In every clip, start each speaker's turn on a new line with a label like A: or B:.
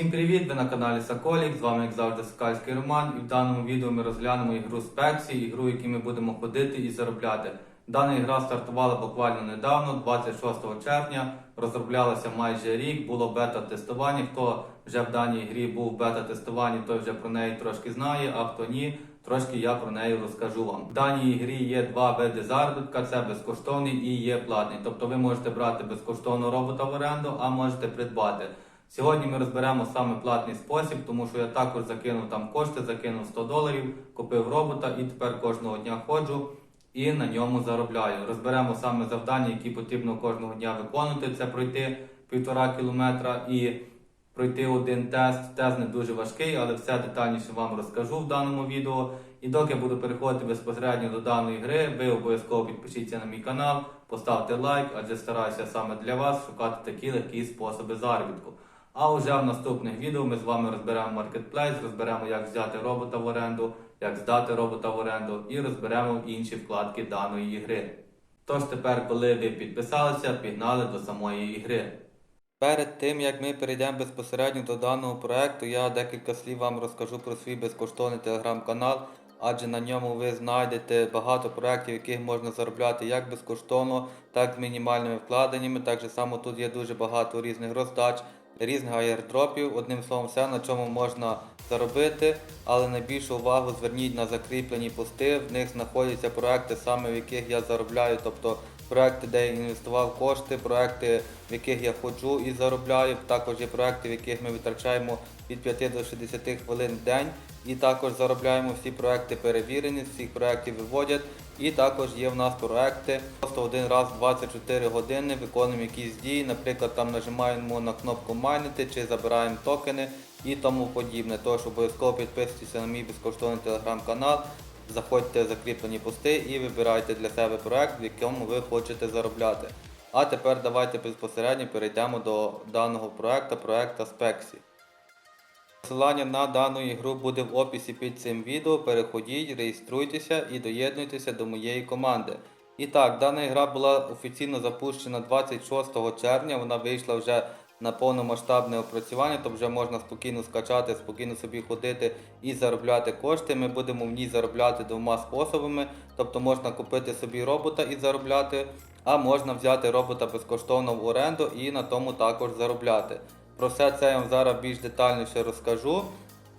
A: Всім привіт! Ви на каналі Соколік, з вами як завжди Сокальський Роман і в даному відео ми розглянемо ігру Спексі, ігру, якій ми будемо ходити і заробляти. Дана ігра стартувала буквально недавно, 26 червня, розроблялася майже рік, було бета-тестування. Хто вже в даній грі був в бета-тестуванні, той вже про неї трошки знає, а хто ні, трошки я про неї розкажу вам. В даній грі є два види заробітка, це безкоштовний і є платний. Тобто ви можете брати безкоштовно робота в оренду, а можете придбати. Сьогодні ми розберемо саме платний спосіб, тому що я також закинув там кошти, закинув 100 доларів, купив робота і тепер кожного дня ходжу і на ньому заробляю. Розберемо саме завдання, які потрібно кожного дня виконувати. Це пройти півтора кілометра і пройти один тест. Тест не дуже важкий, але все детальніше вам розкажу в даному відео. І доки буду переходити безпосередньо до даної гри, ви обов'язково підпишіться на мій канал, поставте лайк, адже стараюся саме для вас шукати такі легкі способи заробітку. А вже в наступних відео ми з вами розберемо маркетплейс, розберемо, як взяти робота в оренду, як здати робота в оренду і розберемо інші вкладки даної ігри. Тож тепер, коли ви підписалися, пігнали до самої ігри. Перед тим як ми перейдемо безпосередньо до даного проекту, я декілька слів вам розкажу про свій безкоштовний телеграм-канал, адже на ньому ви знайдете багато проєктів, яких можна заробляти як безкоштовно, так і з мінімальними вкладеннями. Так само тут є дуже багато різних роздач, різних аєрдропів. Одним словом, все на чому можна заробити, але найбільшу увагу зверніть на закріплені пости. В них знаходяться проекти, саме в яких я заробляю, тобто проекти, де я інвестував кошти, проекти, в яких я ходжу і заробляю. Також є проекти, в яких ми витрачаємо від 5 до 60 хвилин в день. І також заробляємо всі проекти перевірені, всіх проєктів виводять. І також є в нас проекти. Просто один раз 24 години виконуємо якісь дії. Наприклад, там нажимаємо на кнопку майнити чи забираємо токени і тому подібне. Тож обов'язково підписуйтесь на мій безкоштовний телеграм-канал, заходьте в закріплені пости і вибирайте для себе проект, в якому ви хочете заробляти. А тепер давайте безпосередньо перейдемо до даного проекту, проекту Spexy. Посилання на дану ігру буде в описі під цим відео. Переходіть, реєструйтеся і доєднуйтеся до моєї команди. І так, дана гра була офіційно запущена 26 червня. Вона вийшла вже на повномасштабне опрацювання, то вже можна спокійно скачати, спокійно собі ходити і заробляти кошти. Ми будемо в ній заробляти двома способами. Тобто можна купити собі робота і заробляти, а можна взяти робота безкоштовно в оренду і на тому також заробляти. Про все це я вам зараз більш детальніше розкажу,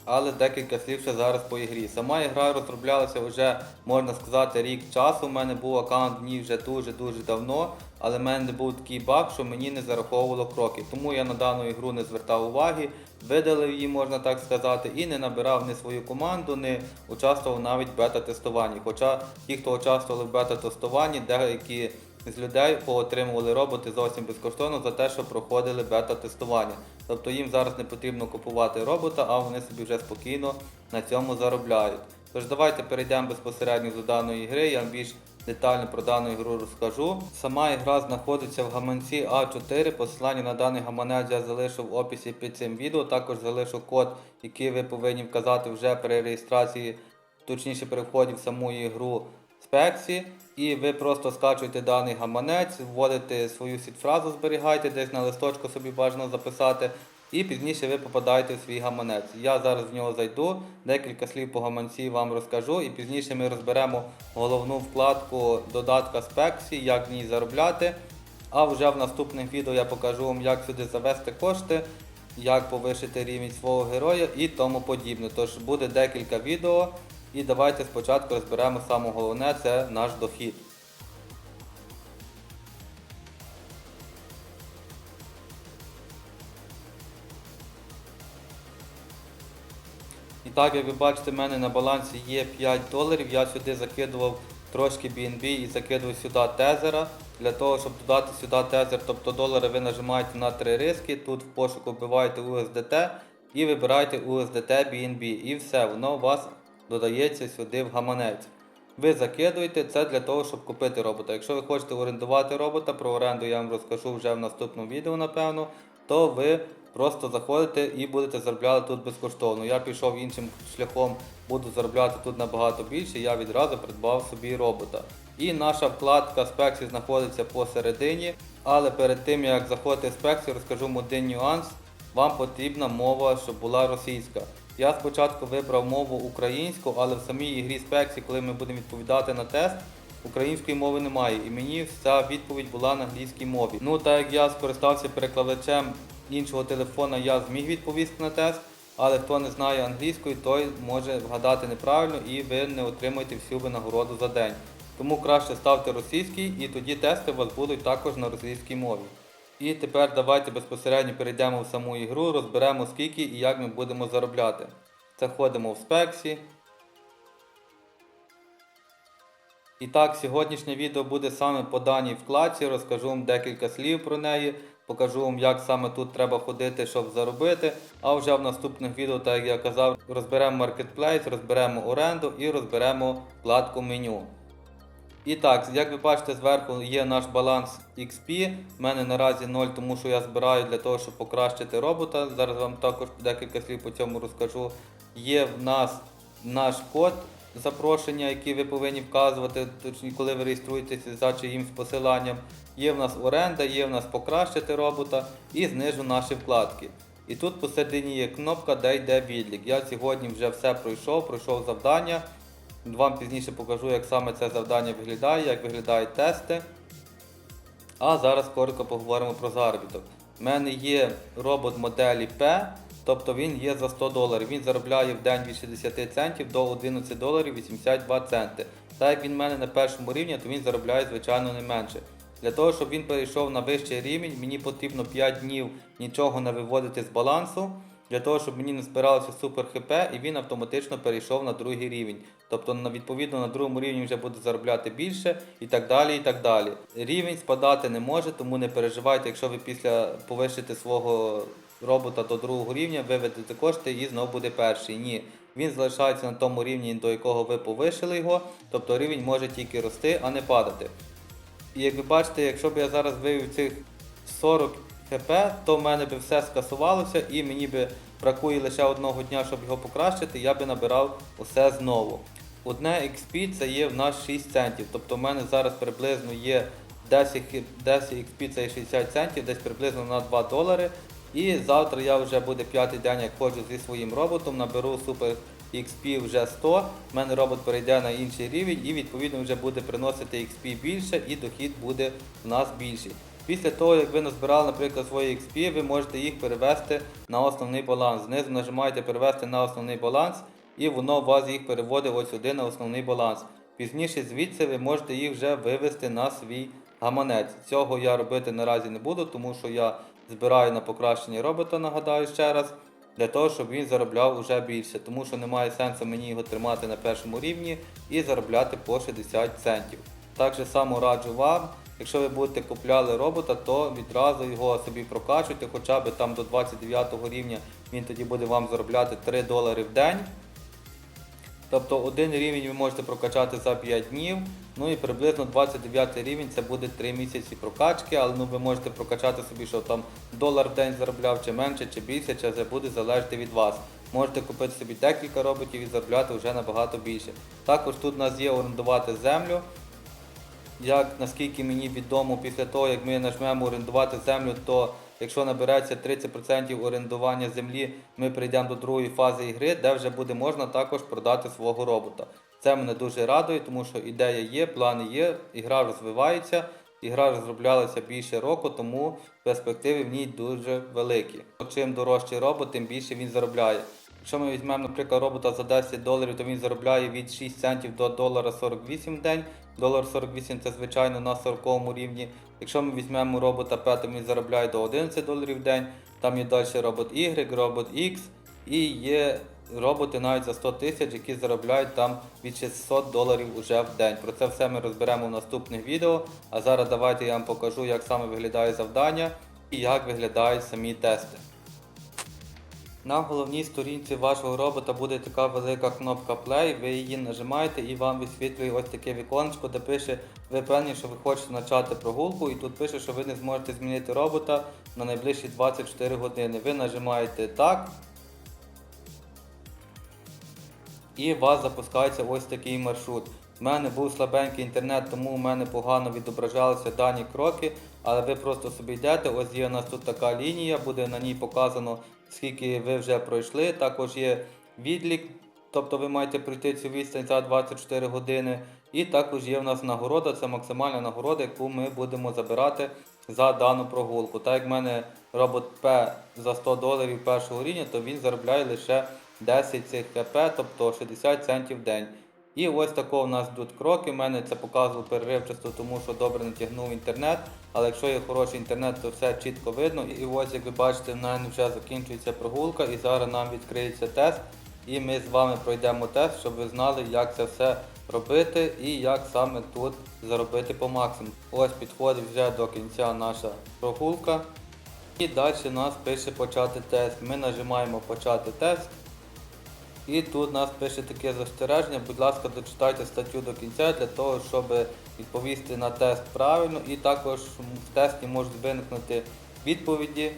A: але декілька слів ще зараз по ігрі. Сама ігра розроблялася вже, можна сказати, рік часу. У мене був аккаунт в ній вже дуже-дуже давно, але в мене був такий баг, що мені не зараховувало кроки. Тому я на дану ігру не звертав уваги, видалив її, можна так сказати, і не набирав ні свою команду, не участвував навіть в бета-тестуванні. Хоча ті, хто участвували в бета-тестуванні, деякі з людей поотримували роботи зовсім безкоштовно за те, що проходили бета-тестування. Тобто їм зараз не потрібно купувати робота, а вони собі вже спокійно на цьому заробляють. Тож давайте перейдемо безпосередньо до даної гри, я вам більш детально про дану ігру розкажу. Сама ігра знаходиться в гаманці А4. Посилання на даний гаманець я залишу в описі під цим відео. Також залишу код, який ви повинні вказати вже при реєстрації, точніше при вході в саму ігру спексі, і ви просто скачуєте даний гаманець, вводите свою сітфразу, зберігаєте десь на листочку собі бажано записати, і пізніше ви попадаєте в свій гаманець. Я зараз в нього зайду, декілька слів по гаманці вам розкажу, і пізніше ми розберемо головну вкладку додатка спексі, як в ній заробляти. А вже в наступних відео я покажу вам, як сюди завести кошти, як повишити рівень свого героя і тому подібне. Тож буде декілька відео. І давайте спочатку розберемо саме головне, це наш дохід. І так, як ви бачите, в мене на балансі є 5 доларів. Я сюди закидував трошки BNB і закидував сюди тезера. Для того, щоб додати сюди тезер, тобто долари ви нажимаєте на три риски, тут в пошуку вбиваєте USDT і вибираєте USDT BNB. І все, воно у вас додається сюди в гаманець. Ви закидуєте це для того, щоб купити робота. Якщо ви хочете орендувати робота, про оренду я вам розкажу вже в наступному відео, напевно, то ви просто заходите і будете заробляти тут безкоштовно. Я пішов іншим шляхом, буду заробляти тут набагато більше, я відразу придбав собі робота. І наша вкладка Spexy знаходиться посередині, але перед тим як заходити в Spexy, розкажу один нюанс. вам потрібна мова, щоб була російська. Я спочатку вибрав мову українську, але в самій ігрі спексі, коли ми будемо відповідати на тест, української мови немає. І мені вся відповідь була на англійській мові. Ну, так як я скористався перекладачем іншого телефона, я зміг відповісти на тест. Але хто не знає англійської, той може вгадати неправильно і ви не отримаєте всю винагороду за день. Тому краще ставте російський і тоді тести у вас будуть також на російській мові. І тепер давайте безпосередньо перейдемо в саму ігру, розберемо скільки і як ми будемо заробляти. Заходимо в спексі. І так, сьогоднішнє відео буде саме по даній вкладці, розкажу вам декілька слів про неї, покажу вам, як саме тут треба ходити, щоб заробити. А вже в наступних відео, так як я казав, розберемо маркетплейс, розберемо оренду і розберемо вкладку меню. І так, як ви бачите, зверху є наш баланс XP. У мене наразі 0, тому що я збираю для того, щоб покращити робота. Зараз вам також декілька слів по цьому розкажу. Є в нас наш код запрошення, який ви повинні вказувати, точніше, коли ви реєструєтеся за чиїмсь посиланням. Є в нас оренда, є в нас покращити робота і знижу наші вкладки. І тут посередині є кнопка, де йде відлік. Я сьогодні вже все пройшов, пройшов завдання. Вам пізніше покажу, як саме це завдання виглядає, як виглядають тести. А зараз коротко поговоримо про заробіток. У мене є робот моделі P, тобто він є за 100 доларів. Він заробляє в день від 60 центів до 11 доларів 82 центи. Так як він в мене на першому рівні, то він заробляє, звичайно, не менше. Для того, щоб він перейшов на вищий рівень, мені потрібно 5 днів нічого не виводити з балансу. Для того, щоб мені не збиралося супер ХП і він автоматично перейшов на другий рівень. Тобто, відповідно, на другому рівні вже буде заробляти більше і так далі. і так далі. Рівень спадати не може, тому не переживайте, якщо ви після повищите свого робота до другого рівня, виведете кошти і знову буде перший. Ні. Він залишається на тому рівні, до якого ви повишили його, тобто рівень може тільки рости, а не падати. І як ви бачите, якщо б я зараз вивів цих 40 хп, то в мене би все скасувалося і мені би бракує лише одного дня, щоб його покращити, я би набирав усе знову. Одне XP це є в нас 6 центів. Тобто в мене зараз приблизно є 10, 10 XP це є 60 центів, десь приблизно на 2 долари. І завтра я вже буде п'ятий день, як ходжу зі своїм роботом, наберу супер XP вже 100, в мене робот перейде на інший рівень і відповідно вже буде приносити XP більше і дохід буде в нас більший. Після того, як ви назбирали, наприклад, свої XP, ви можете їх перевести на основний баланс. Знизу нажимаєте перевести на основний баланс, і воно у вас їх переводить ось сюди на основний баланс. Пізніше звідси ви можете їх вже вивести на свій гаманець. Цього я робити наразі не буду, тому що я збираю на покращення робота, нагадаю ще раз, для того, щоб він заробляв уже більше, тому що немає сенсу мені його тримати на першому рівні і заробляти по 60 центів. Так же само раджу вам, якщо ви будете купляли робота, то відразу його собі прокачуйте, хоча б там до 29 рівня він тоді буде вам заробляти 3 долари в день. Тобто один рівень ви можете прокачати за 5 днів, ну і приблизно 29 рівень це буде 3 місяці прокачки, але ну ви можете прокачати собі, що там долар в день заробляв, чи менше, чи більше, чи це буде залежати від вас. Можете купити собі декілька роботів і заробляти вже набагато більше. Також тут у нас є орендувати землю. Як наскільки мені відомо, після того, як ми нажмемо орендувати землю, то якщо набереться 30% орендування землі, ми прийдемо до другої фази ігри, де вже буде можна також продати свого робота. Це мене дуже радує, тому що ідея є, плани є, ігра розвивається, ігра розроблялася більше року, тому перспективи в ній дуже великі. Чим дорожчий робот, тим більше він заробляє. Якщо ми візьмемо, наприклад, робота за 10 доларів, то він заробляє від 6 центів до долара 48 в день. Долар 48 це звичайно на 40 рівні. Якщо ми візьмемо робота P, то він заробляє до 11 доларів в день. Там є далі робот Y, робот X і є роботи навіть за 100 тисяч, які заробляють там від 600 доларів уже в день. Про це все ми розберемо в наступних відео. А зараз давайте я вам покажу, як саме виглядає завдання і як виглядають самі тести. На головній сторінці вашого робота буде така велика кнопка Play, ви її нажимаєте і вам висвітлює ось таке віконечко, де пише, ви певні, що ви хочете почати прогулку, і тут пише, що ви не зможете змінити робота на найближчі 24 години. Ви нажимаєте так. І у вас запускається ось такий маршрут. В мене був слабенький інтернет, тому у мене погано відображалися дані кроки, але ви просто собі йдете. Ось є у нас тут така лінія, буде на ній показано, скільки ви вже пройшли. Також є відлік, тобто ви маєте пройти цю відстань за 24 години. І також є в нас нагорода, це максимальна нагорода, яку ми будемо забирати за дану прогулку. Так як в мене робот П за 100 доларів першого рівня, то він заробляє лише 10 цих КП, тобто 60 центів в день. І ось тако в нас йдуть кроки. У мене це показувало переривчасто, тому що добре натягнув інтернет. Але якщо є хороший інтернет, то все чітко видно. І ось, як ви бачите, в мене вже закінчується прогулка, і зараз нам відкриється тест. І ми з вами пройдемо тест, щоб ви знали, як це все робити і як саме тут заробити по максимуму. Ось підходить вже до кінця наша прогулка. І далі нас пише почати тест. Ми нажимаємо почати тест. І тут нас пише таке застереження. Будь ласка, дочитайте статтю до кінця для того, щоб відповісти на тест правильно. І також в тесті можуть виникнути відповіді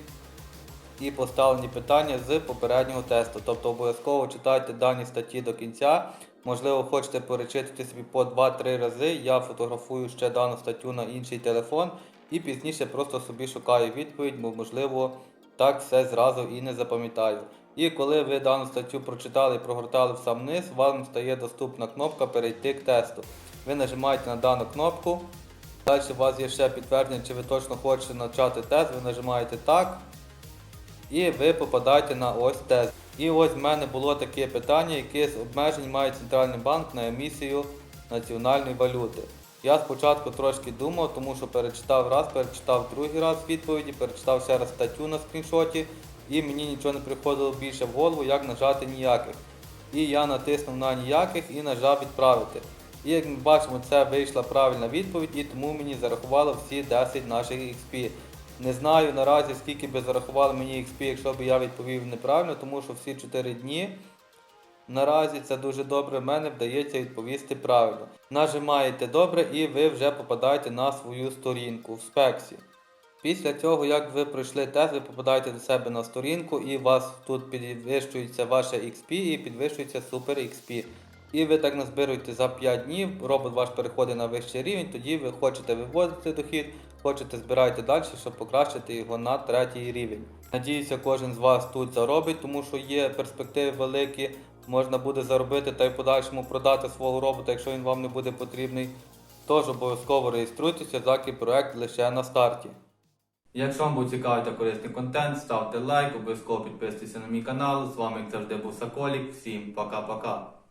A: і поставлені питання з попереднього тесту. Тобто обов'язково читайте дані статті до кінця. Можливо, хочете перечитати собі по 2-3 рази. Я фотографую ще дану статтю на інший телефон і пізніше просто собі шукаю відповідь, бо можливо так все зразу і не запам'ятаю. І коли ви дану статтю прочитали і прогортали в сам низ, вам стає доступна кнопка Перейти к тесту. Ви нажимаєте на дану кнопку. Далі у вас є ще підтвердження, чи ви точно хочете почати тест, ви нажимаєте так. І ви попадаєте на ось тест. І ось в мене було таке питання, яке з обмежень має центральний банк на емісію національної валюти. Я спочатку трошки думав, тому що перечитав раз, перечитав другий раз відповіді, перечитав ще раз статтю на скріншоті, і мені нічого не приходило більше в голову, як нажати ніяких. І я натиснув на ніяких і нажав відправити. І як ми бачимо, це вийшла правильна відповідь, і тому мені зарахувало всі 10 наших XP. Не знаю наразі, скільки би зарахували мені XP, якщо б я відповів неправильно, тому що всі 4 дні наразі це дуже добре, в мене вдається відповісти правильно. Нажимаєте добре і ви вже попадаєте на свою сторінку в спексі. Після цього, як ви пройшли тест, ви попадаєте до себе на сторінку і у вас тут підвищується ваше XP і підвищується Super XP. І ви так назбируєте за 5 днів, робот ваш переходить на вищий рівень, тоді ви хочете виводити дохід, хочете збирати далі, щоб покращити його на третій рівень. Надіюся, кожен з вас тут заробить, тому що є перспективи великі. Можна буде заробити та й подальшому продати свого робота, якщо він вам не буде потрібний. Тож обов'язково реєструйтеся, заки проект лише на старті. Якщо вам був цікавий та корисний контент, ставте лайк, обов'язково підписуйтесь на мій канал. З вами, як завжди, був Соколік. Всім пока-пока.